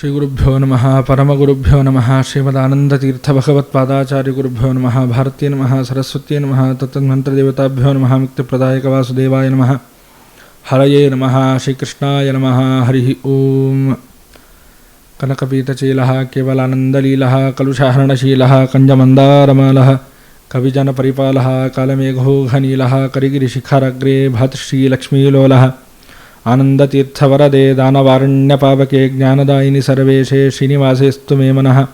श्रीगुरुभ्यो नमः, परमगुरुभ्यो नमः, श्रीमदानन्दतीर्थभगवत्पादाचार्यगुरुभ्यो नमः, भारतीय नमः, सरस्वत्यै नमः, तत्तन्मन्त्रदेवताभ्यो नमः, मुक्तिप्रदायकवासुदेवाय नमः। हरये नमः, श्रीकृष्णाय नमः, हरिः ॐ कनकपीतचीलः केवलानन्दलीलः, कलुषाहरणशीलः, कञ्जमन्दारमालः, कविजनपरिपालः, कालमेघोघनीलः, करिगिरिशिखरग्रे भातश्रीलक्ष्मीलोलः। ఆనందతీర్థవరదే దానవారణ్యపావకే జ్ఞానదాయిని సర్వేశే శ్రీనివాసేస్తు మే మనః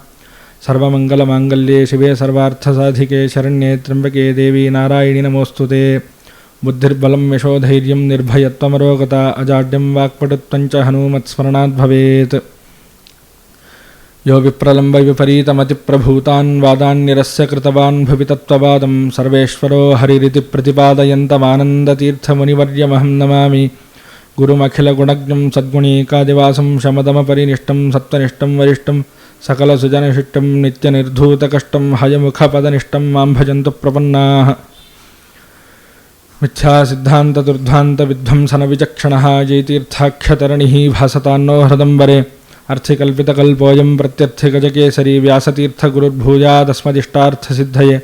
సర్వమంగళమాంగళ్యే శివే సర్వార్థసాధికే శరణ్యే త్ర్యంబకే దేవి నారాయణి నమోస్తుతే బుద్ధిర్బలం యశోధైర్యం నిర్భయత్వమరోగత అజాడ్యం వాక్పటుత్వంచ హనుమత్స్మరణాద్భవేత్ యో విప్రలంబ విపరీతమతిప్రభూతాన్ వాదాన్నిరస్య కృతవాన్ భవితత్వవాదం సర్వేశ్వరో హరిరితి ప్రతిపాదయంతమానందతీర్థమునివర్యమహం నమామి गुरुमखिलगुणज्ञं सद्गुणीकादिवासं शमदमपरिनिष्टं सत्त्वनिष्ठं वरिष्ठं सकलसुजनशिष्टं नित्यनिर्धूतकष्टं हयमुखपदनिष्ठं माँ भजन्तु प्रपन्नाः। मिथ्यासिद्धान्तदुर्ध्वान्तविध्वंसनविचक्षणः जयतीर्थाख्यतरणिः भासतान्नो हृदम्बरे। अर्थिकल्पितकल्पोऽयं प्रत्यर्थिगजकेसरी व्यासतीर्थगुरुर्भूयादस्मदिष्टार्थसिद्धये।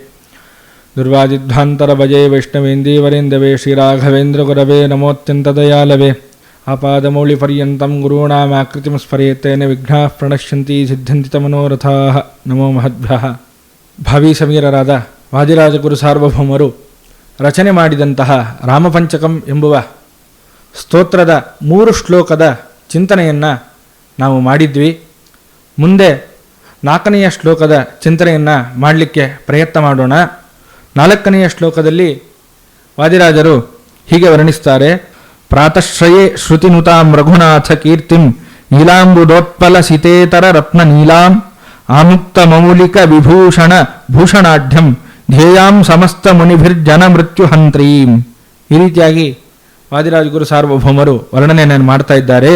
दुर्वादिध्वान्तरभजे वैष्णवेन्दीवरेन्दवे श्रीराघवेन्द्रगुरवे नमोऽत्यन्तदयालवे। आपादमौलिपर्यन्तं गुरूणामाकृतिं स्मरेतेन विघ्नाः प्रणश्यन्ति ಸಿದ್ಧಂತಿ ತಮನೋರಥಾಃ ನಮೋ ಮಹದ್ಭ್ಯಃ ಭಾವಿ ಸಮೀರರಾದ ವಾದಿರಾಜಗುರು ಸಾರ್ವಭೌಮರು ರಚನೆ ಮಾಡಿದಂತಹ ರಾಮಪಂಚಕಂ ಎಂಬುವ ಸ್ತೋತ್ರದ ಮೂರು ಶ್ಲೋಕದ ಚಿಂತನೆಯನ್ನು ನಾವು ಮಾಡಿದ್ವಿ ಮುಂದೆ ನಾಲ್ಕನೆಯ ಶ್ಲೋಕದ ಚಿಂತನೆಯನ್ನು ಮಾಡಲಿಕ್ಕೆ ಪ್ರಯತ್ನ ಮಾಡೋಣ ನಾಲ್ಕನೆಯ ಶ್ಲೋಕದಲ್ಲಿ ವಾದಿರಾಜರು ಹೀಗೆ ವರ್ಣಿಸ್ತಾರೆ ಪ್ರಾತಶ್ರಯೇ ಶ್ರುತಿನುತಾಂ ರಘುನಾಥ ಕೀರ್ತಿಂ ನೀಲಾಂಬುದೋತ್ಪಲ ಸಿತೇತರ ರತ್ನ ನೀಲಾಂ ಆಮುಕ್ತ ಮೌಲಿಕ ವಿಭೂಷಣ ಭೂಷಣಾಢ್ಯಂ ಧ್ಯೇಯಾಂ ಸಮಸ್ತ ಮುನಿಭಿರ್ಜನ ಮೃತ್ಯುಹಂತ್ರೀಂ. ಈ ರೀತಿಯಾಗಿ ವಾದಿರಾಜಗುರು ಸಾರ್ವಭೌಮರು ವರ್ಣನೆಯನ್ನು ಮಾಡ್ತಾ ಇದ್ದಾರೆ.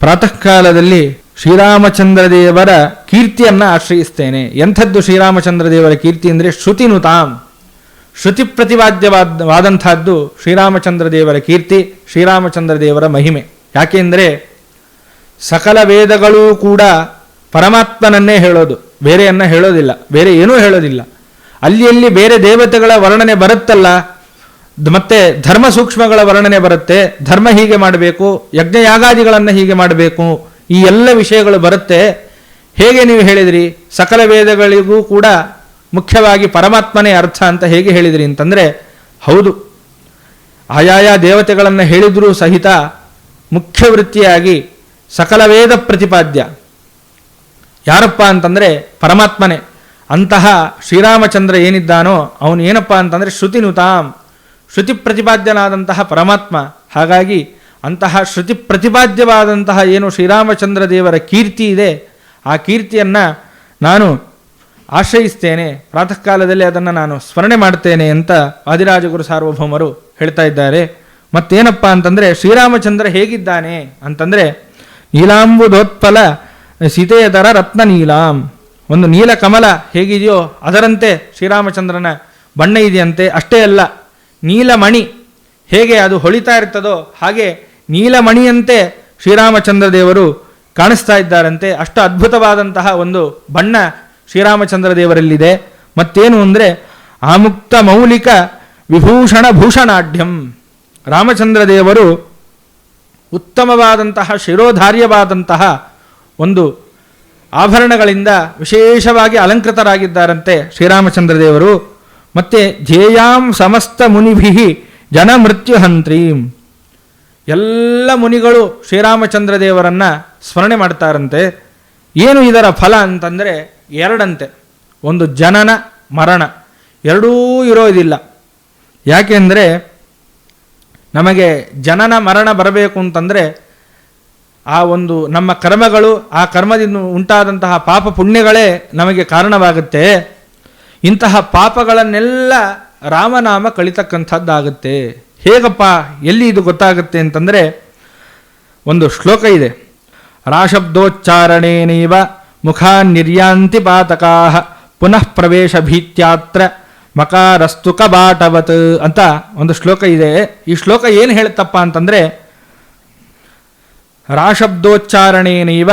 ಪ್ರಾತಃ ಕಾಲದಲ್ಲಿ ಶ್ರೀರಾಮಚಂದ್ರ ದೇವರ ಕೀರ್ತಿಯನ್ನ ಆಶ್ರಯಿಸ್ತೇನೆ. ಎಂಥದ್ದು ಶ್ರೀರಾಮಚಂದ್ರ ದೇವರ ಕೀರ್ತಿ ಅಂದರೆ ಶ್ರುತಿನುತಾಂ. ಶ್ರುತಿ ಪ್ರತಿವಾದ್ಯವಾದಂಥದ್ದು ಶ್ರೀರಾಮಚಂದ್ರ ದೇವರ ಕೀರ್ತಿ, ಶ್ರೀರಾಮಚಂದ್ರ ದೇವರ ಮಹಿಮೆ. ಯಾಕೆಂದರೆ ಸಕಲ ವೇದಗಳೂ ಕೂಡ ಪರಮಾತ್ಮನನ್ನೇ ಹೇಳೋದು. ಬೇರೆಯನ್ನ ಹೇಳೋದಿಲ್ಲ. ಬೇರೆ ಏನೂ ಹೇಳೋದಿಲ್ಲ. ಅಲ್ಲಿ ಎಲ್ಲಿ ಬೇರೆ ದೇವತೆಗಳ ವರ್ಣನೆ ಬರುತ್ತಲ್ಲ ಮತ್ತೆ ಧರ್ಮ ಸೂಕ್ಷ್ಮಗಳ ವರ್ಣನೆ ಬರುತ್ತೆ, ಧರ್ಮ ಹೀಗೆ ಮಾಡಬೇಕು, ಯಜ್ಞಯಾಗಾದಿಗಳನ್ನು ಹೀಗೆ ಮಾಡಬೇಕು, ಈ ಎಲ್ಲ ವಿಷಯಗಳು ಬರುತ್ತೆ. ಹೇಗೆ ನೀವು ಹೇಳಿದ್ರಿ? ಸಕಲ ವೇದಗಳಿಗೂ ಕೂಡ ಮುಖ್ಯವಾಗಿ ಪರಮಾತ್ಮನೇ ಅರ್ಥ ಅಂತ ಹೇಗೆ ಹೇಳಿದ್ರಿ ಅಂತಂದರೆ, ಹೌದು. ಆಯಾಯ ದೇವತೆಗಳನ್ನು ಹೇಳಿದರೂ ಸಹಿತ ಮುಖ್ಯ ವೃತ್ತಿಯಾಗಿ ಸಕಲ ವೇದ ಪ್ರತಿಪಾದ್ಯ. ಯಾರಪ್ಪ ಅಂತಂದರೆ ಪರಮಾತ್ಮನೇ. ಅಂತಹ ಶ್ರೀರಾಮಚಂದ್ರ ಏನಿದ್ದಾನೋ ಅವನು ಏನಪ್ಪ ಅಂತಂದರೆ ಶ್ರುತಿನುತಾಂ. ಶ್ರುತಿ ಪ್ರತಿಪಾದ್ಯನಾದಂತಹ ಪರಮಾತ್ಮ. ಹಾಗಾಗಿ ಅಂತಹ ಶ್ರುತಿ ಪ್ರತಿಪಾದ್ಯವಾದಂತಹ ಏನು ಶ್ರೀರಾಮಚಂದ್ರ ದೇವರ ಕೀರ್ತಿ ಇದೆ, ಆ ಕೀರ್ತಿಯನ್ನು ನಾನು ಆಶ್ರಯಿಸ್ತೇನೆ. ಪ್ರಾತಃ ಕಾಲದಲ್ಲಿ ಅದನ್ನು ನಾನು ಸ್ಮರಣೆ ಮಾಡ್ತೇನೆ ಅಂತ ಆದಿರಾಜಗುರು ಸಾರ್ವಭೌಮರು ಹೇಳ್ತಾ ಇದ್ದಾರೆ. ಮತ್ತೇನಪ್ಪ ಅಂತಂದರೆ ಶ್ರೀರಾಮಚಂದ್ರ ಹೇಗಿದ್ದಾನೆ ಅಂತಂದರೆ ನೀಲಾಂಬುದೋತ್ಪಲ ಸೀತೆಯದರ ರತ್ನ ನೀಲಾಂ ಒಂದು ನೀಲ ಕಮಲ ಹೇಗಿದೆಯೋ ಅದರಂತೆ ಶ್ರೀರಾಮಚಂದ್ರನ ಬಣ್ಣ ಇದೆಯಂತೆ. ಅಷ್ಟೇ ಅಲ್ಲ, ನೀಲಮಣಿ ಹೇಗೆ ಅದು ಹೊಳಿತಾ ಇರ್ತದೋ ಹಾಗೆ ನೀಲಮಣಿಯಂತೆ ಶ್ರೀರಾಮಚಂದ್ರ ದೇವರು ಕಾಣಿಸ್ತಾ ಇದ್ದಾರಂತೆ. ಅಷ್ಟು ಅದ್ಭುತವಾದಂತಹ ಒಂದು ಬಣ್ಣ ಶ್ರೀರಾಮಚಂದ್ರ ದೇವರಲ್ಲಿದೆ. ಮತ್ತೇನು ಅಂದರೆ, ಆಮುಕ್ತ ಮೌಲಿಕ ವಿಭೂಷಣ ಭೂಷಣಾಢ್ಯಂ. ರಾಮಚಂದ್ರ ದೇವರು ಉತ್ತಮವಾದಂತಹ, ಶಿರೋಧಾರ್ಯವಾದಂತಹ ಒಂದು ಆಭರಣಗಳಿಂದ ವಿಶೇಷವಾಗಿ ಅಲಂಕೃತರಾಗಿದ್ದಾರಂತೆ ಶ್ರೀರಾಮಚಂದ್ರ ದೇವರು. ಮತ್ತೆ, ಧ್ಯೇಯಾಂ ಸಮಸ್ತ ಮುನಿಭಿ ಜನ ಮೃತ್ಯುಹಂತ್ರೀಂ. ಎಲ್ಲ ಮುನಿಗಳು ಶ್ರೀರಾಮಚಂದ್ರ ದೇವರನ್ನು ಸ್ಮರಣೆ ಮಾಡ್ತಾರಂತೆ. ಏನು ಇದರ ಫಲ ಅಂತಂದರೆ ಎರಡಂತೆ. ಒಂದು ಜನನ, ಮರಣ. ಎರಡೂ ಇರೋದಿಲ್ಲ. ಯಾಕೆಂದರೆ ನಮಗೆ ಜನನ, ಮರಣ ಬರಬೇಕು ಅಂತಂದರೆ ಆ ಒಂದು ನಮ್ಮ ಕರ್ಮಗಳು, ಆ ಕರ್ಮದಿಂದ ಉಂಟಾದಂತಹ ಪಾಪ ಪುಣ್ಯಗಳೇ ನಮಗೆ ಕಾರಣವಾಗುತ್ತೆ. ಇಂತಹ ಪಾಪಗಳನ್ನೆಲ್ಲ ರಾಮನಾಮ ಕಳಿತಕ್ಕಂಥದ್ದಾಗುತ್ತೆ. ಹೇಗಪ್ಪ, ಎಲ್ಲಿ ಇದು ಗೊತ್ತಾಗುತ್ತೆ ಅಂತಂದರೆ ಒಂದು ಶ್ಲೋಕ ಇದೆ. ರಾಶಬ್ದೋಚ್ಚಾರಣೇನೈವ ಮುಖಾ ನಿರ್ಯಾಂತಿ ಪಾತಕಾ ಪುನಃ ಪ್ರವೇಶ ಭೀತ್ಯಾತ್ರ ಮಕಾರಸ್ತು ಕಬಾಟವತ್ ಅಂತ ಒಂದು ಶ್ಲೋಕ ಇದೆ. ಈ ಶ್ಲೋಕ ಏನು ಹೇಳುತ್ತಪ್ಪ ಅಂತಂದರೆ, ರಾಶಬ್ದೋಚ್ಚಾರಣೇನೈವ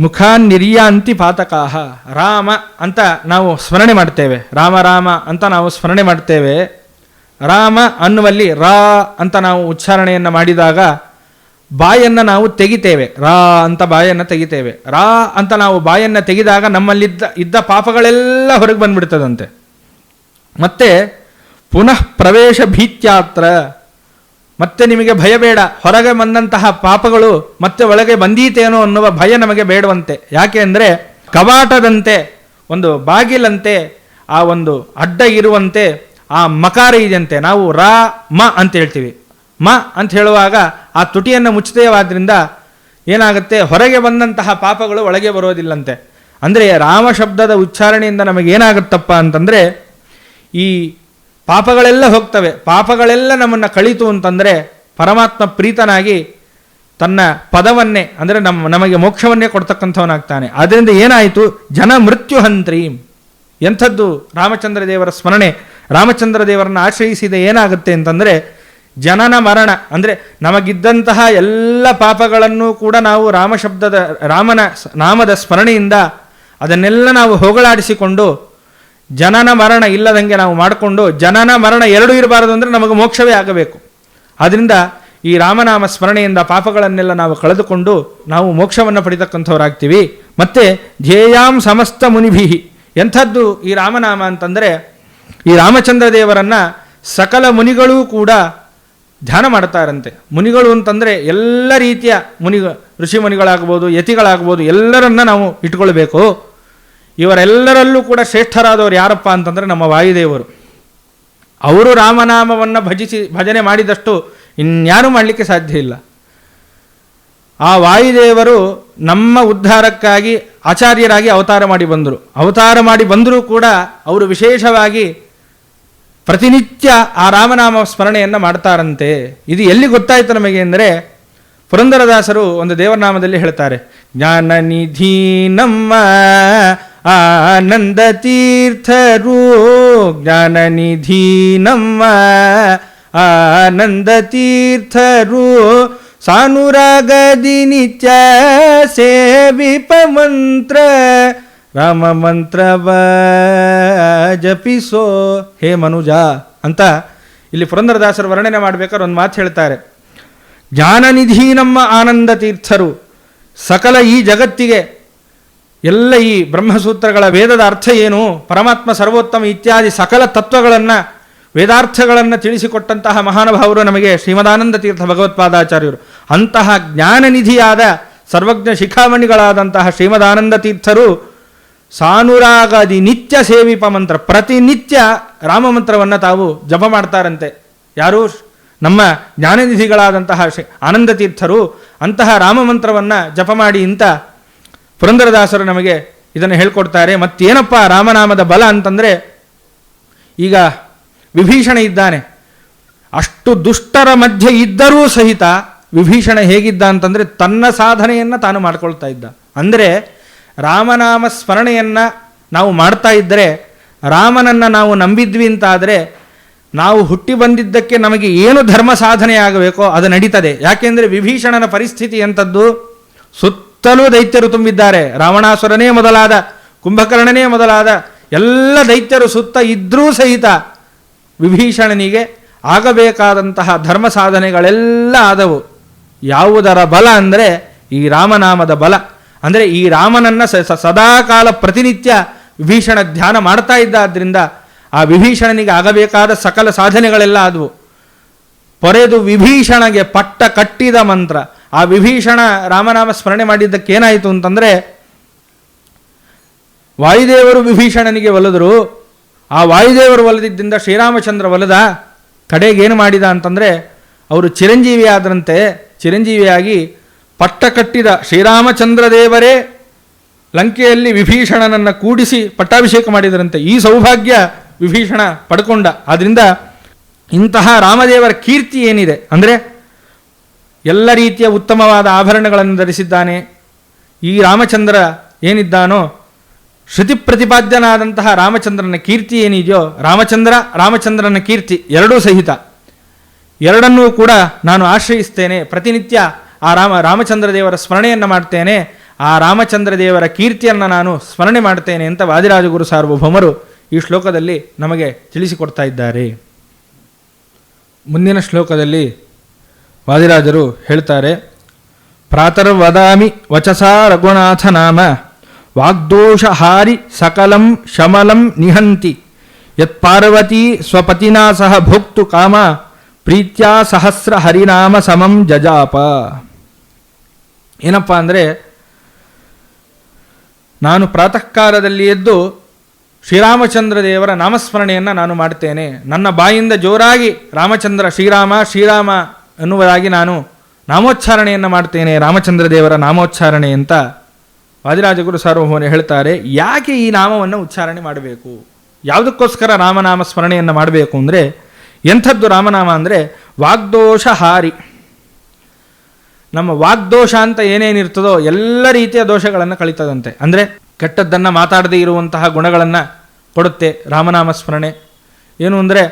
ಮುಖಾನ್ ನಿರ್ಯಾಂತಿ ಪಾತಕಾಹ ರಾಮ ಅಂತ ನಾವು ಸ್ಮರಣೆ ಮಾಡ್ತೇವೆ. ರಾಮ ರಾಮ ಅಂತ ನಾವು ಸ್ಮರಣೆ ಮಾಡ್ತೇವೆ. ರಾಮ ಅನ್ನುವಲ್ಲಿ ರಾ ಅಂತ ನಾವು ಉಚ್ಚಾರಣೆಯನ್ನು ಮಾಡಿದಾಗ ಬಾಯನ್ನು ನಾವು ತೆಗಿತೇವೆ. ರಾ ಅಂತ ಬಾಯನ್ನು ತೆಗಿತೇವೆ. ರಾ ಅಂತ ನಾವು ಬಾಯನ್ನು ತೆಗೆದಾಗ ನಮ್ಮಲ್ಲಿದ್ದ, ಇದ್ದ ಪಾಪಗಳೆಲ್ಲ ಹೊರಗೆ ಬಂದ್ಬಿಡ್ತದಂತೆ. ಮತ್ತೆ ಪುನಃ ಪ್ರವೇಶ ಭೀತ್ಯಾತ್ರ. ಮತ್ತೆ ನಿಮಗೆ ಭಯ ಬೇಡ. ಹೊರಗೆ ಬಂದಂತಹ ಪಾಪಗಳು ಮತ್ತೆ ಒಳಗೆ ಬಂದೀತೇನೋ ಅನ್ನುವ ಭಯ ನಮಗೆ ಬೇಡವಂತೆ. ಯಾಕೆ ಅಂದರೆ ಕವಾಟದಂತೆ, ಒಂದು ಬಾಗಿಲಂತೆ, ಆ ಒಂದು ಅಡ್ಡ ಇರುವಂತೆ, ಆ ಮಕಾರ ಇದೆಯಂತೆ. ನಾವು ರಾ ಮ ಅಂತ ಹೇಳ್ತೀವಿ. ಮ ಅಂತ ಹೇಳುವಾಗ ಆ ತುಟಿಯನ್ನು ಮುಚ್ಚತೆಯವಾದ್ರಿಂದ ಏನಾಗುತ್ತೆ? ಹೊರಗೆ ಬಂದಂತಹ ಪಾಪಗಳು ಒಳಗೆ ಬರೋದಿಲ್ಲಂತೆ. ಅಂದರೆ ರಾಮ ಶಬ್ದದ ಉಚ್ಚಾರಣೆಯಿಂದ ನಮಗೆ ಏನಾಗುತ್ತಪ್ಪ ಅಂತಂದರೆ, ಈ ಪಾಪಗಳೆಲ್ಲ ಹೋಗ್ತವೆ. ಪಾಪಗಳೆಲ್ಲ ನಮ್ಮನ್ನು ಕಳೀತು ಅಂತಂದರೆ ಪರಮಾತ್ಮ ಪ್ರೀತನಾಗಿ ತನ್ನ ಪದವನ್ನೇ, ಅಂದರೆ ನಮ್ಮ ನಮಗೆ ಮೋಕ್ಷವನ್ನೇ ಕೊಡ್ತಕ್ಕಂಥವನಾಗ್ತಾನೆ. ಆದ್ದರಿಂದ ಏನಾಯಿತು? ಜನ ಮೃತ್ಯುಹಂತ್ರಿ ಎಂಥದ್ದು ರಾಮಚಂದ್ರ ದೇವರ ಸ್ಮರಣೆ. ರಾಮಚಂದ್ರ ದೇವರನ್ನು ಆಶ್ರಯಿಸಿದ ಏನಾಗುತ್ತೆ ಅಂತಂದರೆ ಜನನ ಮರಣ, ಅಂದರೆ ನಮಗಿದ್ದಂತಹ ಎಲ್ಲ ಪಾಪಗಳನ್ನು ಕೂಡ ನಾವು ರಾಮ ಶಬ್ದದ, ರಾಮನ ನಾಮದ ಸ್ಮರಣೆಯಿಂದ ಅದನ್ನೆಲ್ಲ ನಾವು ಹೋಗಲಾಡಿಸಿಕೊಂಡು ಜನನ ಮರಣ ಇಲ್ಲದಂಗೆ ನಾವು ಮಾಡಿಕೊಂಡು ಜನನ ಮರಣ ಎರಡೂ ಇರಬಾರದು ಅಂದರೆ ನಮಗೆ ಮೋಕ್ಷವೇ ಆಗಬೇಕು. ಆದ್ದರಿಂದ ಈ ರಾಮನಾಮ ಸ್ಮರಣೆಯಿಂದ ಪಾಪಗಳನ್ನೆಲ್ಲ ನಾವು ಕಳೆದುಕೊಂಡು ನಾವು ಮೋಕ್ಷವನ್ನು ಪಡಿತಕ್ಕಂಥವರಾಗ್ತೀವಿ. ಮತ್ತು ಧ್ಯೇಯಾಂ ಸಮಸ್ತ ಮುನಿಭಿಹಿ ಎಂಥದ್ದು ಈ ರಾಮನಾಮ ಅಂತಂದರೆ ಈ ರಾಮಚಂದ್ರ ದೇವರನ್ನು ಸಕಲ ಮುನಿಗಳೂ ಕೂಡ ಧ್ಯಾನ ಮಾಡ್ತಾರಂತೆ ಮುನಿಗಳು ಅಂತಂದರೆ ಎಲ್ಲ ರೀತಿಯ ಮುನಿ ಋಷಿ ಮುನಿಗಳಾಗ್ಬೋದು, ಯತಿಗಳಾಗ್ಬೋದು, ಎಲ್ಲರನ್ನ ನಾವು ಇಟ್ಕೊಳ್ಬೇಕು. ಇವರೆಲ್ಲರಲ್ಲೂ ಕೂಡ ಶ್ರೇಷ್ಠರಾದವರು ಯಾರಪ್ಪ ಅಂತಂದರೆ ನಮ್ಮ ವಾಯುದೇವರು. ಅವರು ರಾಮನಾಮವನ್ನು ಭಜಿಸಿ, ಭಜನೆ ಮಾಡಿದಷ್ಟು ಇನ್ಯಾರೂ ಮಾಡಲಿಕ್ಕೆ ಸಾಧ್ಯ ಇಲ್ಲ. ಆ ವಾಯುದೇವರು ನಮ್ಮ ಉದ್ಧಾರಕ್ಕಾಗಿ ಆಚಾರ್ಯರಾಗಿ ಅವತಾರ ಮಾಡಿ ಬಂದರು. ಅವತಾರ ಮಾಡಿ ಬಂದರೂ ಕೂಡ ಅವರು ವಿಶೇಷವಾಗಿ ಪ್ರತಿನಿತ್ಯ ಆ ರಾಮನಾಮ ಸ್ಮರಣೆಯನ್ನು ಮಾಡ್ತಾರಂತೆ. ಇದು ಎಲ್ಲಿ ಗೊತ್ತಾಯಿತು ನಮಗೆ ಅಂದರೆ ಪುರಂದರದಾಸರು ಒಂದು ದೇವರನಾಮದಲ್ಲಿ ಹೇಳ್ತಾರೆ ಜ್ಞಾನ ನಿಧಿ ನಮ್ಮ ಆನಂದ ತೀರ್ಥರು ಜ್ಞಾನ ನಿಧಿ ನಮ್ಮ ಆನಂದ ತೀರ್ಥರು, ಸಾನುರಾಗದಿ ನಿತ್ಯ ಸೇವಿಪ ಮಂತ್ರ ರಾಮ ಮಂತ್ರವ ಜಪಿಸೋ ಹೇ ಮನುಜ ಅಂತ ಇಲ್ಲಿ ಪುರಂದರದಾಸರು ವರ್ಣನೆ ಮಾಡಬೇಕಾದ್ರೆ ಒಂದು ಮಾತು ಹೇಳ್ತಾರೆ. ಜ್ಞಾನನಿಧಿ ನಮ್ಮ ಆನಂದ ತೀರ್ಥರು, ಸಕಲ ಈ ಜಗತ್ತಿಗೆ ಎಲ್ಲ ಈ ಬ್ರಹ್ಮಸೂತ್ರಗಳ ವೇದದ ಅರ್ಥ ಏನು? ಪರಮಾತ್ಮ ಸರ್ವೋತ್ತಮ ಇತ್ಯಾದಿ ಸಕಲ ತತ್ವಗಳನ್ನು, ವೇದಾರ್ಥಗಳನ್ನು ತಿಳಿಸಿಕೊಟ್ಟಂತಹ ಮಹಾನುಭಾವರು ನಮಗೆ ಶ್ರೀಮದಾನಂದ ತೀರ್ಥ ಭಗವತ್ಪಾದಾಚಾರ್ಯರು. ಅಂತಹ ಜ್ಞಾನನಿಧಿಯಾದ ಸರ್ವಜ್ಞ ಶಿಖಾಮಣಿಗಳಾದಂತಹ ಶ್ರೀಮದಾನಂದ ತೀರ್ಥರು ಸಾನುರಾಗದಿ ನಿತ್ಯ ಸೇವಿಪ ಮಂತ್ರ. ಪ್ರತಿನಿತ್ಯ ರಾಮ ಮಂತ್ರವನ್ನು ತಾವು ಜಪ ಮಾಡ್ತಾರಂತೆ. ಯಾರು? ನಮ್ಮ ಜ್ಞಾನನಿಧಿಗಳಾದಂತಹ ಆನಂದ ತೀರ್ಥರು ಅಂತಹ ರಾಮ ಮಂತ್ರವನ್ನು ಜಪ ಮಾಡಿ ಇಂತ ಪುರಂದರದಾಸರು ನಮಗೆ ಇದನ್ನು ಹೇಳ್ಕೊಡ್ತಾರೆ. ಮತ್ತೇನಪ್ಪ ರಾಮನಾಮದ ಬಲ ಅಂತಂದರೆ ಈಗ ವಿಭೀಷಣ ಇದ್ದಾನೆ. ಅಷ್ಟು ದುಷ್ಟರ ಮಧ್ಯೆ ಇದ್ದರೂ ಸಹಿತ ವಿಭೀಷಣ ಹೇಗಿದ್ದ ಅಂತಂದರೆ ತನ್ನ ಸಾಧನೆಯನ್ನು ತಾನು ಮಾಡ್ಕೊಳ್ತಾ ಇದ್ದ. ಅಂದರೆ ರಾಮನಾಮ ಸ್ಮರಣೆಯನ್ನು ನಾವು ಮಾಡ್ತಾ ಇದ್ದರೆ ರಾಮನನ್ನು ನಾವು ನಂಬಿದ್ವಿ ಅಂತಾದರೆ, ನಾವು ಹುಟ್ಟಿ ಬಂದಿದ್ದಕ್ಕೆ ನಮಗೆ ಏನು ಧರ್ಮ ಸಾಧನೆ ಆಗಬೇಕೋ ಅದು ನಡೀತದೆ. ಯಾಕೆಂದರೆ ವಿಭೀಷಣನ ಪರಿಸ್ಥಿತಿ ಎಂಥದ್ದು? ಸುತ್ತಲೂ ದೈತ್ಯರು ತುಂಬಿದ್ದಾರೆ. ರಾವಣಾಸುರನೇ ಮೊದಲಾದ, ಕುಂಭಕರ್ಣನೇ ಮೊದಲಾದ, ಎಲ್ಲ ದೈತ್ಯರು ಸುತ್ತ ಇದ್ದರೂ ಸಹಿತ ವಿಭೀಷಣನಿಗೆ ಆಗಬೇಕಾದಂತಹ ಧರ್ಮ ಸಾಧನೆಗಳೆಲ್ಲ ಆದವು. ಯಾವುದರ ಬಲ ಅಂದರೆ ಈ ರಾಮನಾಮದ ಬಲ. ಅಂದರೆ ಈ ರಾಮನನ್ನು ಸದಾಕಾಲ ಪ್ರತಿನಿತ್ಯ ವಿಭೀಷಣ ಧ್ಯಾನ ಮಾಡ್ತಾ ಇದ್ದಾದ್ರಿಂದ ಆ ವಿಭೀಷಣನಿಗೆ ಆಗಬೇಕಾದ ಸಕಲ ಸಾಧನೆಗಳೆಲ್ಲ ಆದವು. ಪೊರೆದು ವಿಭೀಷಣಗೆ ಪಟ್ಟ ಕಟ್ಟಿದ ಮಂತ್ರ. ಆ ವಿಭೀಷಣ ರಾಮನಾಮ ಸ್ಮರಣೆ ಮಾಡಿದ್ದಕ್ಕೆ ಏನಾಯಿತು ಅಂತಂದರೆ ವಾಯುದೇವರು ವಿಭೀಷಣನಿಗೆ ಒಲಿದರು. ಆ ವಾಯುದೇವರು ಒಲದಿದ್ದರಿಂದ ಶ್ರೀರಾಮಚಂದ್ರ ಒಲದ. ಕಡೆಗೇನು ಮಾಡಿದ ಅಂತಂದರೆ, ಅವರು ಚಿರಂಜೀವಿ ಆದ್ರಂತೆ ಚಿರಂಜೀವಿಯಾಗಿ ಪಟ್ಟ ಕಟ್ಟಿದ ಶ್ರೀರಾಮಚಂದ್ರ ದೇವರೇ ಲಂಕೆಯಲ್ಲಿ ವಿಭೀಷಣನನ್ನು ಕೂಡಿಸಿ ಪಟ್ಟಾಭಿಷೇಕ ಮಾಡಿದರಂತೆ. ಈ ಸೌಭಾಗ್ಯ ವಿಭೀಷಣ ಪಡ್ಕೊಂಡ. ಆದ್ದರಿಂದ ಇಂತಹ ರಾಮದೇವರ ಕೀರ್ತಿ ಏನಿದೆ? ಅಂದರೆ ಎಲ್ಲ ರೀತಿಯ ಉತ್ತಮವಾದ ಆಭರಣಗಳನ್ನು ಧರಿಸಿದ್ದಾನೆ. ಈ ರಾಮಚಂದ್ರ ಏನಿದ್ದಾನೋ ಶ್ರುತಿ ಪ್ರತಿಪಾದ್ಯನಾದಂತಹ ರಾಮಚಂದ್ರನ ಕೀರ್ತಿ ಏನಿದೆಯೋ, ರಾಮಚಂದ್ರ, ರಾಮಚಂದ್ರನ ಕೀರ್ತಿ ಎರಡೂ ಸಹಿತ. ಎರಡನ್ನೂ ಕೂಡ ನಾನು ಆಶ್ರಯಿಸ್ತೇನೆ. ಪ್ರತಿನಿತ್ಯ ಆ ರಾಮ ರಾಮಚಂದ್ರ ದೇವರ ಸ್ಮರಣೆಯನ್ನು ಮಾಡ್ತೇನೆ, ಆ ರಾಮಚಂದ್ರ ದೇವರ ಕೀರ್ತಿಯನ್ನು ನಾನು ಸ್ಮರಣೆ ಮಾಡ್ತೇನೆ ಅಂತ ವಾದಿರಾಜಗುರು ಸಾರ್ವಭೌಮರು ಈ ಶ್ಲೋಕದಲ್ಲಿ ನಮಗೆ ತಿಳಿಸಿಕೊಡ್ತಾ ಇದ್ದಾರೆ. ಮುಂದಿನ ಶ್ಲೋಕದಲ್ಲಿ ವಾದಿರಾಜರು ಹೇಳ್ತಾರೆ ಪ್ರಾತರ್ವದಾಮಿ ವಚಸಾ ರಘುನಾಥ ನಾಮ ವಾಗ್ದೋಷಹಾರಿ ಸಕಲಂ ಶಮಲಂ ನಿಹಂತಿ, ಯತ್ ಪಾರ್ವತಿ ಸ್ವಪತಿನಾ ಸಹ ಭೋಕ್ತು ಕಾಮ, ಪ್ರೀತ್ಯಾ ಸಹಸ್ರ ಹರಿನಾಮ ಸಮಂ ಜಜಾಪ. ಏನಪ್ಪ ಅಂದರೆ, ನಾನು ಪ್ರಾತಃ ಕಾಲದಲ್ಲಿ ಎದ್ದು ಶ್ರೀರಾಮಚಂದ್ರ ದೇವರ ನಾಮಸ್ಮರಣೆಯನ್ನು ನಾನು ಮಾಡ್ತೇನೆ. ನನ್ನ ಬಾಯಿಂದ ಜೋರಾಗಿ ರಾಮಚಂದ್ರ ಶ್ರೀರಾಮ ಶ್ರೀರಾಮ ಅನ್ನುವುದಾಗಿ ನಾನು ನಾಮೋಚ್ಚಾರಣೆಯನ್ನು ಮಾಡ್ತೇನೆ, ರಾಮಚಂದ್ರ ದೇವರ ನಾಮೋಚ್ಚಾರಣೆ ಅಂತ ವಾದಿರಾಜಗುರು ಸಾರ್ವಭೌಮರು ಹೇಳ್ತಾರೆ. ಯಾಕೆ ಈ ನಾಮವನ್ನು ಉಚ್ಚಾರಣೆ ಮಾಡಬೇಕು? ಯಾವುದಕ್ಕೋಸ್ಕರ ರಾಮನಾಮ ಸ್ಮರಣೆಯನ್ನು ಮಾಡಬೇಕು ಅಂದರೆ, ಎಂಥದ್ದು ರಾಮನಾಮ ಅಂದರೆ ವಾಗ್ದೋಷ ಹಾರಿ ನಮ್ಮ ವಾಗ್ದೋಷ ಅಂತ ಏನೇನಿರ್ತದೋ ಎಲ್ಲ ರೀತಿಯ ದೋಷಗಳನ್ನು ಕಳಿತದಂತೆ. ಅಂದರೆ ಕೆಟ್ಟದ್ದನ್ನು ಮಾತಾಡದೇ ಇರುವಂತಹ ಗುಣಗಳನ್ನು ಕೊಡುತ್ತೆ ರಾಮನಾಮ ಸ್ಮರಣೆ ಏನು ಅಂದರೆ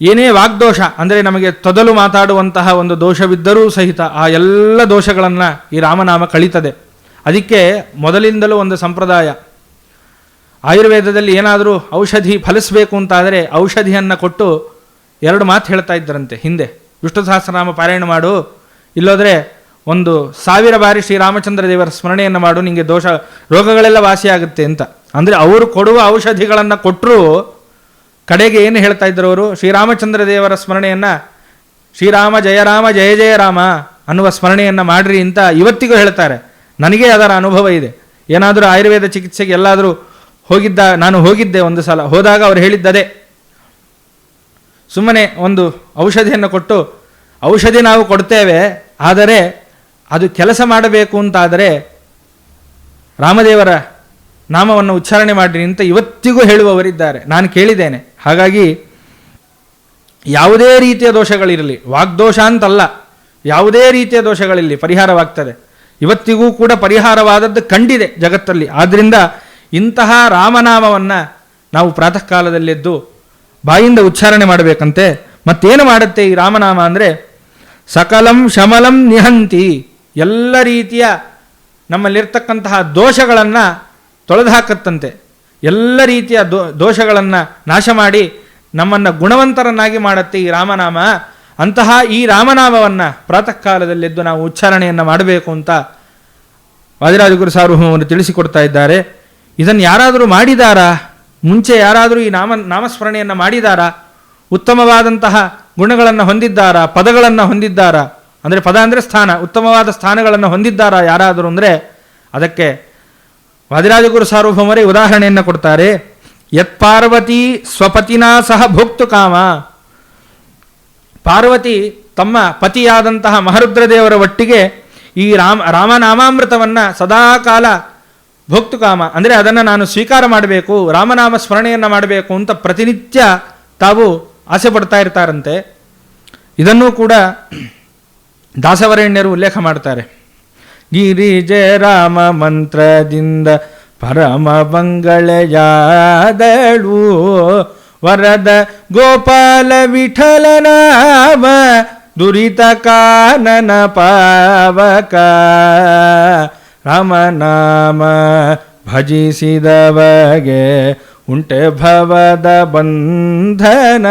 ಏನೇ ವಾಗ್ದೋಷ ಅಂದರೆ ನಮಗೆ ತೊದಲು ಮಾತಾಡುವಂತಹ ಒಂದು ದೋಷವಿದ್ದರೂ ಸಹಿತ ಆ ಎಲ್ಲ ದೋಷಗಳನ್ನು ಈ ರಾಮನಾಮ ಕಳೀತದೆ. ಅದಕ್ಕೆ ಮೊದಲಿಂದಲೂ ಒಂದು ಸಂಪ್ರದಾಯ. ಆಯುರ್ವೇದದಲ್ಲಿ ಏನಾದರೂ ಔಷಧಿ ಫಲಿಸಬೇಕು ಅಂತಾದರೆ ಔಷಧಿಯನ್ನು ಕೊಟ್ಟು ಎರಡು ಮಾತು ಹೇಳ್ತಾ ಇದ್ದರಂತೆ ಹಿಂದೆ. ವಿಷ್ಣು ಸಹಸ್ರನಾಮ ಪಾರಾಯಣ ಮಾಡು ಇಲ್ಲೋದ್ರೆ ಒಂದು ಸಾವಿರ ಬಾರಿ ಶ್ರೀರಾಮಚಂದ್ರ ದೇವರ ಸ್ಮರಣೆಯನ್ನು ಮಾಡು ನಿಮಗೆ ದೋಷ, ರೋಗಗಳೆಲ್ಲ ವಾಸಿಯಾಗುತ್ತೆ ಅಂತ. ಅಂದರೆ ಅವರು ಕೊಡುವ ಔಷಧಿಗಳನ್ನು ಕೊಟ್ಟರು ಕಡೆಗೆ ಏನು ಹೇಳ್ತಾ ಇದ್ದರು ಅವರು? ಶ್ರೀರಾಮಚಂದ್ರ ದೇವರ ಸ್ಮರಣೆಯನ್ನು ಶ್ರೀರಾಮ ಜಯರಾಮ ಜಯ ಜಯ ರಾಮ ಅನ್ನುವ ಸ್ಮರಣೆಯನ್ನು ಮಾಡ್ರಿ ಅಂತ ಇವತ್ತಿಗೂ ಹೇಳ್ತಾರೆ. ನನಗೆ ಅದರ ಅನುಭವ ಇದೆ. ಏನಾದರೂ ಆಯುರ್ವೇದ ಚಿಕಿತ್ಸೆಗೆ ಎಲ್ಲಾದರೂ ಹೋಗಿದ್ದ, ನಾನು ಹೋಗಿದ್ದೆ ಒಂದು ಸಲ. ಹೋದಾಗ ಅವ್ರು ಹೇಳಿದ್ದದೇ. ಸುಮ್ಮನೆ ಒಂದು ಔಷಧಿಯನ್ನು ಕೊಟ್ಟು, ಔಷಧಿ ನಾವು ಕೊಡ್ತೇವೆ ಆದರೆ ಅದು ಕೆಲಸ ಮಾಡಬೇಕು ಅಂತಾದರೆ ರಾಮದೇವರ ನಾಮವನ್ನು ಉಚ್ಚಾರಣೆ ಮಾಡಿರಿ ಅಂತ ಇವತ್ತಿಗೂ ಹೇಳುವವರಿದ್ದಾರೆ. ನಾನು ಕೇಳಿದ್ದೇನೆ. ಹಾಗಾಗಿ ಯಾವುದೇ ರೀತಿಯ ದೋಷಗಳಿರಲಿ, ವಾಗ್ದೋಷ ಅಂತಲ್ಲ, ಯಾವುದೇ ರೀತಿಯ ದೋಷಗಳಿರಲಿ ಪರಿಹಾರವಾಗ್ತದೆ. ಇವತ್ತಿಗೂ ಕೂಡ ಪರಿಹಾರವಾದದ್ದು ಕಂಡಿದೆ ಜಗತ್ತಲ್ಲಿ. ಆದ್ದರಿಂದ ಇಂತಹ ರಾಮನಾಮವನ್ನು ನಾವು ಪ್ರಾತಃ ಕಾಲದಲ್ಲೆದ್ದು ಬಾಯಿಂದ ಉಚ್ಚಾರಣೆ ಮಾಡಬೇಕಂತೆ. ಮತ್ತೇನು ಮಾಡುತ್ತೆ ಈ ರಾಮನಾಮ ಅಂದರೆ ಸಕಲಂ ಶಮಲಂ ನಿಹಂತಿ. ಎಲ್ಲ ರೀತಿಯ ನಮ್ಮಲ್ಲಿರ್ತಕ್ಕಂತಹ ದೋಷಗಳನ್ನು ತೊಳೆದುಹಾಕತ್ತಂತೆ. ಎಲ್ಲ ರೀತಿಯ ದೋ, ದೋಷಗಳನ್ನು ನಾಶ ಮಾಡಿ ನಮ್ಮನ್ನು ಗುಣವಂತರನ್ನಾಗಿ ಮಾಡುತ್ತೆ ಈ ರಾಮನಾಮ. ಅಂತಹ ಈ ರಾಮನಾಮವನ್ನು ಪ್ರಾತಃ ಕಾಲದಲ್ಲೆದ್ದು ನಾವು ಉಚ್ಚಾರಣೆಯನ್ನು ಮಾಡಬೇಕು ಅಂತ ವಾದಿರಾಜಗುರು ಸಾರ್ವಭೌಮರು ತಿಳಿಸಿಕೊಡ್ತಾ ಇದ್ದಾರೆ. ಇದನ್ನು ಯಾರಾದರೂ ಮಾಡಿದಾರಾ? ಮುಂಚೆ ಯಾರಾದರೂ ಈ ನಾಮ, ನಾಮಸ್ಮರಣೆಯನ್ನು ಮಾಡಿದಾರಾ? ಉತ್ತಮವಾದಂತಹ ಗುಣಗಳನ್ನು ಹೊಂದಿದ್ದಾರಾ? ಪದಗಳನ್ನು ಹೊಂದಿದ್ದಾರಾ? ಅಂದರೆ ಪದ ಅಂದರೆ ಸ್ಥಾನ, ಉತ್ತಮವಾದ ಸ್ಥಾನಗಳನ್ನು ಹೊಂದಿದ್ದಾರಾ ಯಾರಾದರೂ ಅಂದರೆ ಅದಕ್ಕೆ ವಾದಿರಾಜಗುರು ಸಾರ್ವಭೌಮರೇ ಉದಾಹರಣೆಯನ್ನು ಕೊಡ್ತಾರೆ. ಯತ್ ಪಾರ್ವತಿ ಸ್ವಪತಿನಾ ಸಹ ಭೋಕ್ತು ಕಾಮ. ಪಾರ್ವತಿ ತಮ್ಮ ಪತಿಯಾದಂತಹ ಮಹರುದ್ರದೇವರ ಒಟ್ಟಿಗೆ ಈ ರಾಮ, ರಾಮನಾಮಾಮೃತವನ್ನು ಸದಾಕಾಲ ಭೋಕ್ತುಕಾಮ ಅಂದರೆ ಅದನ್ನು ನಾನು ಸ್ವೀಕಾರ ಮಾಡಬೇಕು, ರಾಮನಾಮ ಸ್ಮರಣೆಯನ್ನು ಮಾಡಬೇಕು ಅಂತ ಪ್ರತಿನಿತ್ಯ ತಾವು ಆಸೆ ಪಡ್ತಾ ಇರ್ತಾರಂತೆ. ಇದನ್ನೂ ಕೂಡ ದಾಸವರೇಣ್ಯರು ಉಲ್ಲೇಖ ಮಾಡ್ತಾರೆ. ಗಿರಿಜೆ ರಾಮ ಮಂತ್ರದಿಂದ ಪರಮ ಬಂಗಳೆಯಾದಳು ವರದ ಗೋಪಾಲ ವಿಠಲನಾಮ ದುರಿತ ಕಾನನ ಪಾವಕ. ರಾಮನಾಮ ಭಜಿಸಿದವಗೆ ಉಂಟೆ ಭವದ ಬಂಧನ.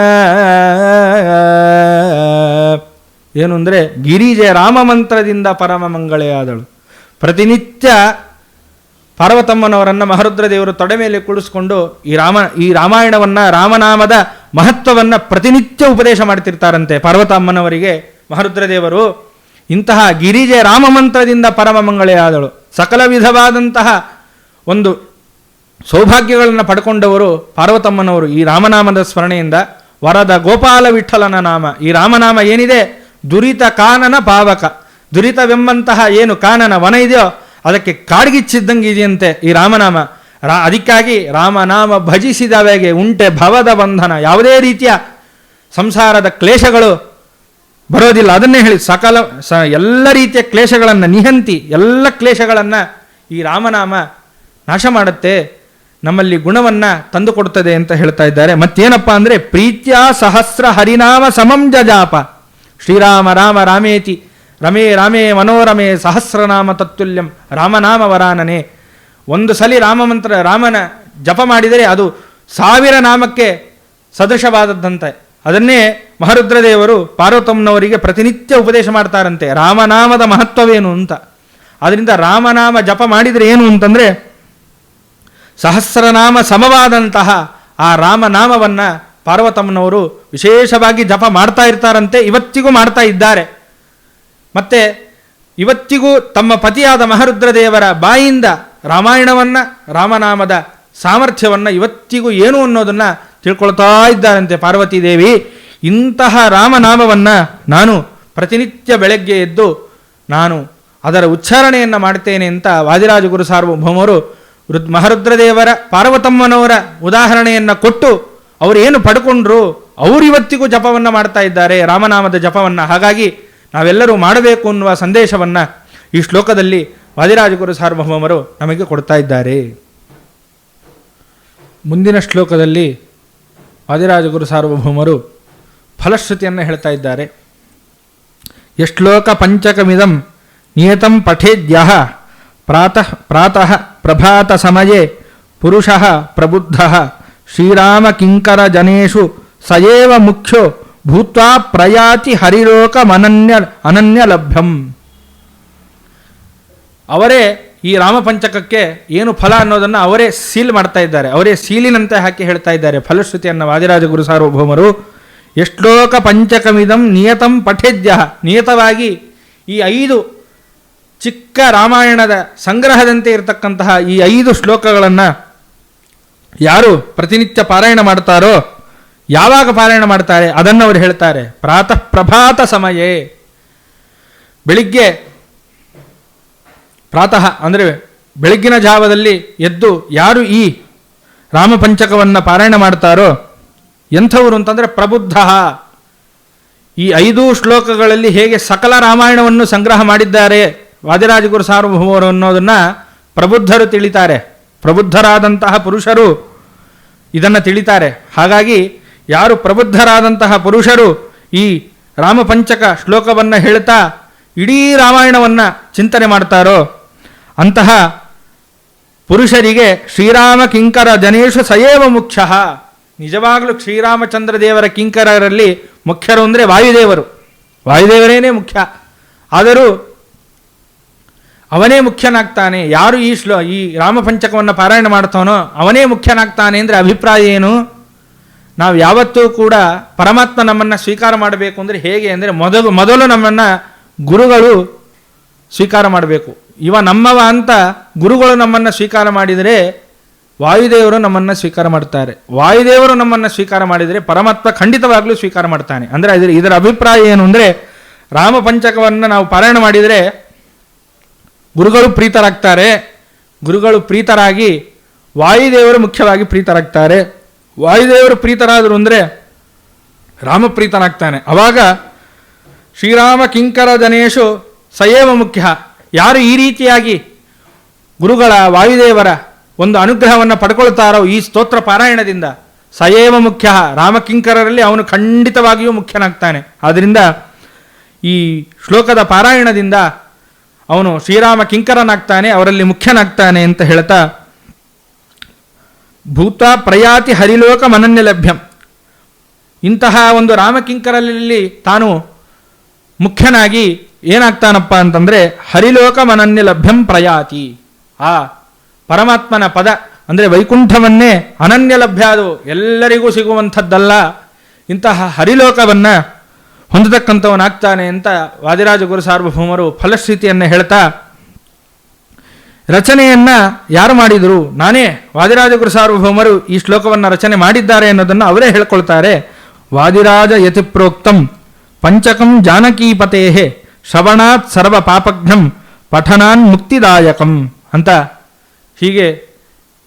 ಏನು ಅಂದರೆ ಗಿರಿಜೆ ರಾಮ ಮಂತ್ರದಿಂದ ಪರಮ ಮಂಗಳೆಯಾದಳು ಪ್ರತಿನಿತ್ಯ ಪಾರ್ವತಮ್ಮನವರನ್ನು ಮಹರುದ್ರ ದೇವರು ತೊಡೆ ಮೇಲೆ ಕುಳಿಸ್ಕೊಂಡು ಈ ರಾಮ, ಈ ರಾಮಾಯಣವನ್ನು, ರಾಮನಾಮದ ಮಹತ್ವವನ್ನು ಪ್ರತಿನಿತ್ಯ ಉಪದೇಶ ಮಾಡ್ತಿರ್ತಾರಂತೆ ಪಾರ್ವತಮ್ಮನವರಿಗೆ. ಮಹರುದ್ರ ದೇವರು ಇಂತಹ ಗಿರಿಜೆ ರಾಮ ಮಂತ್ರದಿಂದ ಪರಮ ಮಂಗಳೆಯಾದಳು ಸಕಲ ವಿಧವಾದಂತಹ ಒಂದು ಸೌಭಾಗ್ಯಗಳನ್ನು ಪಡ್ಕೊಂಡವರು ಪಾರ್ವತಮ್ಮನವರು ಈ ರಾಮನಾಮದ ಸ್ಮರಣೆಯಿಂದ ವರದ ಗೋಪಾಲ ವಿಠಲನ ನಾಮ. ಈ ರಾಮನಾಮ ಏನಿದೆ? ದುರಿತ ಕಾನನ ಪಾವಕ. ದುರಿತವೆಂಬಂತಹ ಏನು ಕಾನನ ವನ ಇದೆಯೋ ಅದಕ್ಕೆ ಕಾಡ್ಗಿಚ್ಚಿದ್ದಂಗೆ ಇದೆಯಂತೆ ಈ ರಾಮನಾಮ. ರಾ, ಅದಕ್ಕಾಗಿ ರಾಮನಾಮ ಭಜಿಸಿದವೆಗೆ ಉಂಟೆ ಭವದ ಬಂಧನ. ಯಾವುದೇ ರೀತಿಯ ಸಂಸಾರದ ಕ್ಲೇಶಗಳು ಬರೋದಿಲ್ಲ. ಅದನ್ನೇ ಹೇಳಿ ಸಕಲ, ಸ, ಎಲ್ಲ ರೀತಿಯ ಕ್ಲೇಶಗಳನ್ನು ನಿಹಂತಿ, ಎಲ್ಲ ಕ್ಲೇಶಗಳನ್ನು ಈ ರಾಮನಾಮ ನಾಶ ಮಾಡುತ್ತೆ. ನಮ್ಮಲ್ಲಿ ಗುಣವನ್ನು ತಂದುಕೊಡ್ತದೆ ಅಂತ ಹೇಳ್ತಾ ಇದ್ದಾರೆ. ಮತ್ತೇನಪ್ಪ ಅಂದರೆ ಪ್ರೀತ್ಯ ಸಹಸ್ರ ಹರಿನಾಮ ಸಮಂ ಜಜಾಪ. ಶ್ರೀರಾಮ ರಾಮ ರಾಮೇತಿ. ರಮೇ ರಾಮೇ ಮನೋರಮೇ ಸಹಸ್ರನಾಮ ತತ್ತುಲ್ಯಂ. ರಾಮನಾಮ ವರಾನನೆ. ಒಂದು ಸಲಿ ರಾಮಮಂತ್ರ ರಾಮನ ಜಪ ಮಾಡಿದರೆ ಅದು ಸಾವಿರ ನಾಮಕ್ಕೆ ಸದೃಶವಾದದ್ದಂತೆ. ಅದನ್ನೇ ಮಹರುದ್ರದೇವರು ಪಾರ್ವತಮ್ಮನವರಿಗೆ ಪ್ರತಿನಿತ್ಯ ಉಪದೇಶ ಮಾಡ್ತಾರಂತೆ. ರಾಮನಾಮದ ಮಹತ್ವವೇನು ಅಂತ. ಅದರಿಂದ ರಾಮನಾಮ ಜಪ ಮಾಡಿದರೆ ಏನು ಅಂತಂದರೆ ಸಹಸ್ರನಾಮ ಸಮವಾದಂತಹ ಆ ರಾಮನಾಮವನ್ನು ಪಾರ್ವತಮ್ಮನವರು ವಿಶೇಷವಾಗಿ ಜಪ ಮಾಡ್ತಾ ಇರ್ತಾರಂತೆ, ಇವತ್ತಿಗೂ ಮಾಡ್ತಾ ಇದ್ದಾರೆ. ಮತ್ತು ಇವತ್ತಿಗೂ ತಮ್ಮ ಪತಿಯಾದ ಮಹರುದ್ರದೇವರ ಬಾಯಿಂದ ರಾಮಾಯಣವನ್ನು, ರಾಮನಾಮದ ಸಾಮರ್ಥ್ಯವನ್ನು ಇವತ್ತಿಗೂ ಏನು ಅನ್ನೋದನ್ನು ತಿಳ್ಕೊಳ್ತಾ ಇದ್ದಾರಂತೆ ಪಾರ್ವತಿ ದೇವಿ. ಇಂತಹ ರಾಮನಾಮವನ್ನು ನಾನು ಪ್ರತಿನಿತ್ಯ ಬೆಳಗ್ಗೆ ಎದ್ದು ನಾನು ಅದರ ಉಚ್ಚಾರಣೆಯನ್ನು ಮಾಡ್ತೇನೆ ಅಂತ ವಾದಿರಾಜ ಗುರು ಸಾರ್ವಭೌಮರು ರುದ್ ಮಹರುದ್ರದೇವರ ಪಾರ್ವತಮ್ಮನವರ ಉದಾಹರಣೆಯನ್ನು ಕೊಟ್ಟು ಅವರು ಏನು ಪಡ್ಕೊಂಡ್ರು ಅವರು ಇವತ್ತಿಗೂ ಜಪವನ್ನು ಮಾಡ್ತಾ ಇದ್ದಾರೆ, ರಾಮನಾಮದ ಜಪವನ್ನು. ಹಾಗಾಗಿ ನಾವೆಲ್ಲರೂ ಮಾಡಬೇಕು ಅನ್ನುವ ಸಂದೇಶವನ್ನು ಈ ಶ್ಲೋಕದಲ್ಲಿ ವಾದಿರಾಜಗುರು ಸಾರ್ವಭೌಮರು ನಮಗೆ ಕೊಡ್ತಾ ಇದ್ದಾರೆ. ಮುಂದಿನ ಶ್ಲೋಕದಲ್ಲಿ ವಾದಿರಾಜಗುರು ಸಾರ್ವಭೌಮರು ಫಲಶ್ರುತಿಯನ್ನು ಹೇಳ್ತಾ ಇದ್ದಾರೆ. ಯಶ್ಲೋಕ ಪಂಚಕಮಿದಂ ನಿಯತಂ ಪಠೇದ್ಯ. ಪ್ರಾತಃ ಪ್ರಾತಃ ಪ್ರಭಾತ ಸಮಯೇ, ಪುರುಷ ಪ್ರಬುದ್ಧ ಶ್ರೀರಾಮ ಕಿಂಕರ ಜನೇಶು ಸಯೇವ ಮುಖ್ಯೋ, ಭೂತ್ವಾ ಪ್ರಯಾತಿ ಹರಿಲೋಕಮನನ್ಯ ಅನನ್ಯ ಲಭ್ಯಂ ಅವರೇ ಈ ರಾಮಪಂಚಕಕ್ಕೆ ಏನು ಫಲ ಅನ್ನೋದನ್ನು ಅವರೇ ಸೀಲ್ ಮಾಡ್ತಾ ಇದ್ದಾರೆ. ಅವರೇ ಸೀಲಿನಂತೆ ಹಾಕಿ ಹೇಳ್ತಾ ಇದ್ದಾರೆ. ಫಲಶ್ರುತಿಯನ್ನು ವಾದಿರಾಜ ಗುರು ಸಾರ್ವಭೌಮರು ಎಷ್ಟೋಕ ಪಂಚಕಮಿದಂ ನಿಯತಂ ಪಠೇದ್ಯ ನಿಯತವಾಗಿ ಈ ಐದು ಚಿಕ್ಕ ರಾಮಾಯಣದ ಸಂಗ್ರಹದಂತೆ ಇರತಕ್ಕಂತಹ ಈ ಐದು ಶ್ಲೋಕಗಳನ್ನು ಯಾರು ಪ್ರತಿನಿತ್ಯ ಪಾರಾಯಣ ಮಾಡ್ತಾರೋ ಯಾವಾಗ ಪಾರಾಯಣ ಮಾಡ್ತಾರೆ ಅದನ್ನು ಅವರು ಹೇಳ್ತಾರೆ. ಪ್ರಾತಃ ಪ್ರಭಾತ ಸಮಯೇ. ಬೆಳಿಗ್ಗೆ ಪ್ರಾತಃ, ಅಂದರೆ ಬೆಳಗ್ಗಿನ ಜಾವದಲ್ಲಿ ಎದ್ದು ಯಾರು ಈ ರಾಮಪಂಚಕವನ್ನು ಪಾರಾಯಣ ಮಾಡ್ತಾರೋ ಎಂಥವರು ಅಂತಂದರೆ ಪ್ರಬುದ್ಧ. ಈ ಐದು ಶ್ಲೋಕಗಳಲ್ಲಿ ಹೇಗೆ ಸಕಲ ರಾಮಾಯಣವನ್ನು ಸಂಗ್ರಹ ಮಾಡಿದ್ದಾರೆ ವಾದಿರಾಜಗುರು ಸಾರ್ವಭೌಮರು ಅನ್ನೋದನ್ನು ಪ್ರಬುದ್ಧರು ತಿಳಿತಾರೆ. ಪ್ರಬುದ್ಧರಾದಂತಹ ಪುರುಷರು ಇದನ್ನು ತಿಳಿತಾರೆ. ಹಾಗಾಗಿ ಯಾರು ಪ್ರಬುದ್ಧರಾದಂತಹ ಪುರುಷರು ಈ ರಾಮಪಂಚಕ ಶ್ಲೋಕವನ್ನು ಹೇಳ್ತಾ ಇಡೀ ರಾಮಾಯಣವನ್ನು ಚಿಂತನೆ ಮಾಡ್ತಾರೋ, ಅಂತಹ ಪುರುಷರಿಗೆ ಶ್ರೀರಾಮ ಕಿಂಕರ ಜನೇಶು ಸಯೇವ ಮುಖ್ಯ. ನಿಜವಾಗಲೂ ಶ್ರೀರಾಮಚಂದ್ರ ದೇವರ ಕಿಂಕರರಲ್ಲಿ ಮುಖ್ಯರು ಅಂದರೆ ವಾಯುದೇವರು. ವಾಯುದೇವರೇನೇ ಮುಖ್ಯ. ಆದರೂ ಅವನೇ ಮುಖ್ಯನಾಗ್ತಾನೆ. ಯಾರು ಈ ಶ್ಲೋ, ಈ ರಾಮಪಂಚಕವನ್ನು ಪಾರಾಯಣ ಮಾಡ್ತಾನೋ ಅವನೇ ಮುಖ್ಯನಾಗ್ತಾನೆ ಅಂದರೆ ಅಭಿಪ್ರಾಯ ಏನು? ನಾವು ಯಾವತ್ತೂ ಕೂಡ ಪರಮಾತ್ಮ ನಮ್ಮನ್ನು ಸ್ವೀಕಾರ ಮಾಡಬೇಕು ಅಂದರೆ ಹೇಗೆ ಅಂದರೆ ಮೊದಲು ಮೊದಲು ನಮ್ಮನ್ನು ಗುರುಗಳು ಸ್ವೀಕಾರ ಮಾಡಬೇಕು. ಇವ ನಮ್ಮವ ಅಂತ ಗುರುಗಳು ನಮ್ಮನ್ನು ಸ್ವೀಕಾರ ಮಾಡಿದರೆ ವಾಯುದೇವರು ನಮ್ಮನ್ನು ಸ್ವೀಕಾರ ಮಾಡ್ತಾರೆ. ವಾಯುದೇವರು ನಮ್ಮನ್ನು ಸ್ವೀಕಾರ ಮಾಡಿದರೆ ಪರಮಾತ್ಮ ಖಂಡಿತವಾಗಲೂ ಸ್ವೀಕಾರ ಮಾಡ್ತಾನೆ. ಅಂದರೆ ಇದರ ಇದರ ಅಭಿಪ್ರಾಯ ಏನು ಅಂದರೆ ರಾಮಪಂಚಕವನ್ನು ನಾವು ಪಾರಾಯಣ ಮಾಡಿದರೆ ಗುರುಗಳು ಪ್ರೀತರಾಗ್ತಾರೆ. ಗುರುಗಳು ಪ್ರೀತರಾಗಿ ವಾಯುದೇವರು ಮುಖ್ಯವಾಗಿ ಪ್ರೀತರಾಗ್ತಾರೆ. ವಾಯುದೇವರು ಪ್ರೀತರಾದರು ಅಂದರೆ ರಾಮ ಪ್ರೀತನಾಗ್ತಾನೆ. ಅವಾಗ ಶ್ರೀರಾಮ ಕಿಂಕರ ಜನೇಶು ಸಯೇವ ಮುಖ್ಯ. ಯಾರು ಈ ರೀತಿಯಾಗಿ ಗುರುಗಳ ವಾಯುದೇವರ ಒಂದು ಅನುಗ್ರಹವನ್ನು ಪಡ್ಕೊಳ್ತಾರೋ ಈ ಸ್ತೋತ್ರ ಪಾರಾಯಣದಿಂದ ಸಯೇವ ಮುಖ್ಯ. ರಾಮಕಿಂಕರರಲ್ಲಿ ಅವನು ಖಂಡಿತವಾಗಿಯೂ ಮುಖ್ಯನಾಗ್ತಾನೆ. ಆದ್ದರಿಂದ ಈ ಶ್ಲೋಕದ ಪಾರಾಯಣದಿಂದ ಅವನು ಶ್ರೀರಾಮ ಕಿಂಕರನಾಗ್ತಾನೆ, ಅವರಲ್ಲಿ ಮುಖ್ಯನಾಗ್ತಾನೆ ಅಂತ ಹೇಳ್ತಾ, ಭೂತ ಪ್ರಯಾತಿ ಹರಿಲೋಕ ಮನನ್ಯ ಲಭ್ಯಂ ಇಂತಹ ಒಂದು ರಾಮಕಿಂಕರಲ್ಲಿ ತಾನು ಮುಖ್ಯನಾಗಿ ಏನಾಗ್ತಾನಪ್ಪ ಅಂತಂದರೆ, ಹರಿಲೋಕ ಮನನ್ಯ ಲಭ್ಯಂ ಪ್ರಯಾತಿ. ಆ ಪರಮಾತ್ಮನ ಪದ, ಅಂದರೆ ವೈಕುಂಠವನ್ನೇ ಅನನ್ಯ ಲಭ್ಯ ಅದು, ಎಲ್ಲರಿಗೂ ಸಿಗುವಂಥದ್ದಲ್ಲ ಇಂತಹ ಹರಿಲೋಕವನ್ನು ಹೊಂದತಕ್ಕಂಥವನಾಗ್ತಾನೆ ಅಂತ ವಾದಿರಾಜ ಗುರು ಸಾರ್ವಭೌಮರು ಫಲಶ್ರುತಿಯನ್ನು ಹೇಳ್ತಾ, ರಚನೆಯನ್ನ ಯಾರು ಮಾಡಿದರು? ನಾನೇ. ವಾದಿರಾಜ ಗುರು ಸಾರ್ವಭೌಮರು ಈ ಶ್ಲೋಕವನ್ನು ರಚನೆ ಮಾಡಿದ್ದಾರೆ ಅನ್ನೋದನ್ನು ಅವರೇ ಹೇಳ್ಕೊಳ್ತಾರೆ. ವಾದಿರಾಜ ಯತಿ ಪ್ರೋಕ್ತಂ ಪಂಚಕಂ ಜಾನಕೀಪತೇ ಶ್ರವಣಾತ್ ಸರ್ವ ಪಾಪಘ್ನಂ ಪಠನಾನ್ ಮುಕ್ತಿದಾಯಕಂ ಅಂತ ಹೀಗೆ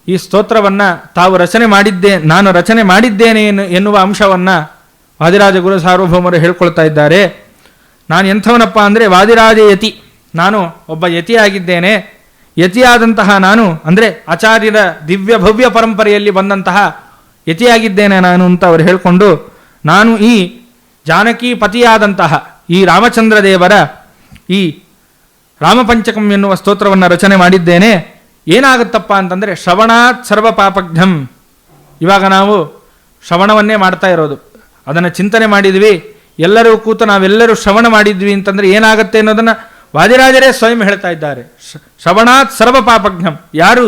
ಈ ಸ್ತೋತ್ರವನ್ನು ತಾವು ರಚನೆ ಮಾಡಿದ್ದೆ, ನಾನು ರಚನೆ ಮಾಡಿದ್ದೇನೆ ಎನ್ನು- ಎನ್ನುವ ಅಂಶವನ್ನು ವಾದಿರಾಜ ಗುರು ಸಾರ್ವಭೌಮರು ಹೇಳ್ಕೊಳ್ತಾ ಇದ್ದಾರೆ, ನಾನು ಎಂಥವನಪ್ಪ ಅಂದರೆ ವಾದಿರಾಜ ಯತಿ. ನಾನು ಒಬ್ಬ ಯತಿಯಾಗಿದ್ದೇನೆ. ಯತಿಯಾದಂತಹ ನಾನು ಅಂದರೆ ಆಚಾರ್ಯರ ದಿವ್ಯ ಭವ್ಯ ಪರಂಪರೆಯಲ್ಲಿ ಬಂದಂತಹ ಯತಿಯಾಗಿದ್ದೇನೆ ನಾನು ಅಂತ ಅವರು ಹೇಳಿಕೊಂಡು, ನಾನು ಈ ಜಾನಕಿ ಪತಿಯಾದಂತಹ ಈ ರಾಮಚಂದ್ರ ದೇವರ ಈ ರಾಮಪಂಚಕಂ ಎನ್ನುವ ಸ್ತೋತ್ರವನ್ನು ರಚನೆ ಮಾಡಿದ್ದೇನೆ. ಏನಾಗುತ್ತಪ್ಪ ಅಂತಂದರೆ ಶ್ರವಣಾತ್ ಸರ್ವ ಪಾಪಘ್ನಂ ಇವಾಗ ನಾವು ಶ್ರವಣವನ್ನೇ ಮಾಡ್ತಾ ಇರೋದು. ಅದನ್ನು ಚಿಂತನೆ ಮಾಡಿದ್ವಿ. ಎಲ್ಲರೂ ಕೂತು ನಾವೆಲ್ಲರೂ ಶ್ರವಣ ಮಾಡಿದ್ವಿ ಅಂತಂದರೆ ಏನಾಗುತ್ತೆ ಅನ್ನೋದನ್ನು ವಾದಿರಾಜರೇ ಸ್ವಯಂ ಹೇಳ್ತಾ ಇದ್ದಾರೆ. ಶ್ರವಣಾತ್ ಸರ್ವ ಪಾಪಘ್ನಂ ಯಾರು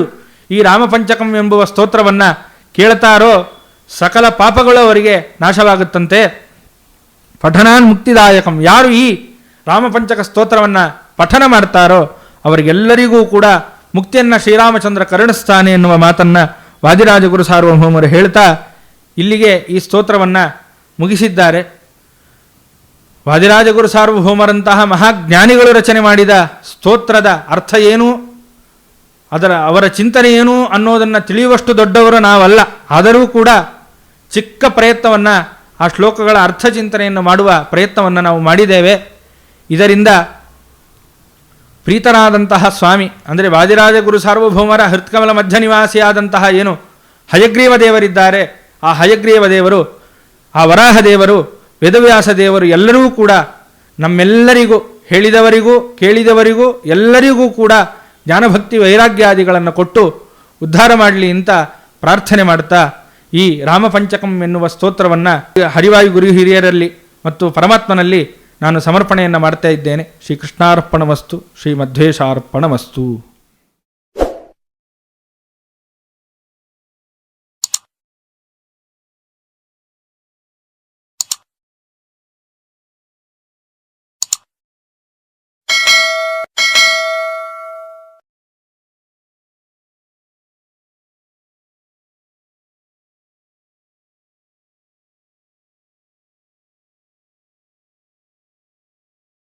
ಈ ರಾಮಪಂಚಕಂ ಎಂಬುವ ಸ್ತೋತ್ರವನ್ನು ಕೇಳ್ತಾರೋ ಸಕಲ ಪಾಪಗಳು ಅವರಿಗೆ ನಾಶವಾಗುತ್ತಂತೆ. ಪಠನಾನ್ ಮುಕ್ತಿದಾಯಕಂ. ಯಾರು ಈ ರಾಮಪಂಚಕ ಸ್ತೋತ್ರವನ್ನು ಪಠನ ಮಾಡ್ತಾರೋ ಅವರಿಗೆಲ್ಲರಿಗೂ ಕೂಡ ಮುಕ್ತಿಯನ್ನು ಶ್ರೀರಾಮಚಂದ್ರ ಕರುಣಿಸ್ತಾನೆ ಎನ್ನುವ ಮಾತನ್ನು ವಾದಿರಾಜ ಗುರು ಸಾರ್ವಭೌಮರು ಹೇಳ್ತಾ ಇಲ್ಲಿಗೆ ಈ ಸ್ತೋತ್ರವನ್ನು ಮುಗಿಸಿದ್ದಾರೆ. ವಾದಿರಾಜಗುರು ಸಾರ್ವಭೌಮರಂತಹ ಮಹಾಜ್ಞಾನಿಗಳು ರಚನೆ ಮಾಡಿದ ಸ್ತೋತ್ರದ ಅರ್ಥ ಏನು? ಅದರ, ಅವರ ಚಿಂತನೆ ಏನು ಅನ್ನೋದನ್ನು ತಿಳಿಯುವಷ್ಟು ದೊಡ್ಡವರು ನಾವಲ್ಲ. ಆದರೂ ಕೂಡ ಚಿಕ್ಕ ಪ್ರಯತ್ನವನ್ನು, ಆ ಶ್ಲೋಕಗಳ ಅರ್ಥ ಚಿಂತನೆಯನ್ನು ಮಾಡುವ ಪ್ರಯತ್ನವನ್ನು ನಾವು ಮಾಡಿದ್ದೇವೆ. ಇದರಿಂದ ಪ್ರೀತನಾದಂತಹ ಸ್ವಾಮಿ, ಅಂದರೆ ವಾದಿರಾಜಗುರು ಸಾರ್ವಭೌಮರ ಹೃತ್ಕಮಲ ಮಧ್ಯ ನಿವಾಸಿಯಾದಂತಹ ಏನು, ಹಯಗ್ರೀವ ದೇವರಿದ್ದಾರೆ. ಆ ಹಯಗ್ರೀವ ದೇವರು ಆ ವರಾಹ ದೇವರು ವೇದವ್ಯಾಸ ದೇವರು ಎಲ್ಲರೂ ಕೂಡ ನಮ್ಮೆಲ್ಲರಿಗೂ, ಹೇಳಿದವರಿಗೂ, ಕೇಳಿದವರಿಗೂ, ಎಲ್ಲರಿಗೂ ಕೂಡ ಜ್ಞಾನಭಕ್ತಿ ವೈರಾಗ್ಯಾದಿಗಳನ್ನು ಕೊಟ್ಟು ಉದ್ಧಾರ ಮಾಡಲಿ ಅಂತ ಪ್ರಾರ್ಥನೆ ಮಾಡ್ತಾ ಈ ರಾಮಪಂಚಕಂ ಎನ್ನುವ ಸ್ತೋತ್ರವನ್ನು ಹರಿವಾಯು ಗುರು ಹಿರಿಯರಲ್ಲಿ ಮತ್ತು ಪರಮಾತ್ಮನಲ್ಲಿ ನಾನು ಸಮರ್ಪಣೆಯನ್ನು ಮಾಡ್ತಾ ಇದ್ದೇನೆ. ಶ್ರೀ ಕೃಷ್ಣಾರ್ಪಣಮಸ್ತು ಶ್ರೀ ಮಧ್ವೇಶಾರ್ಪಣಮಸ್ತು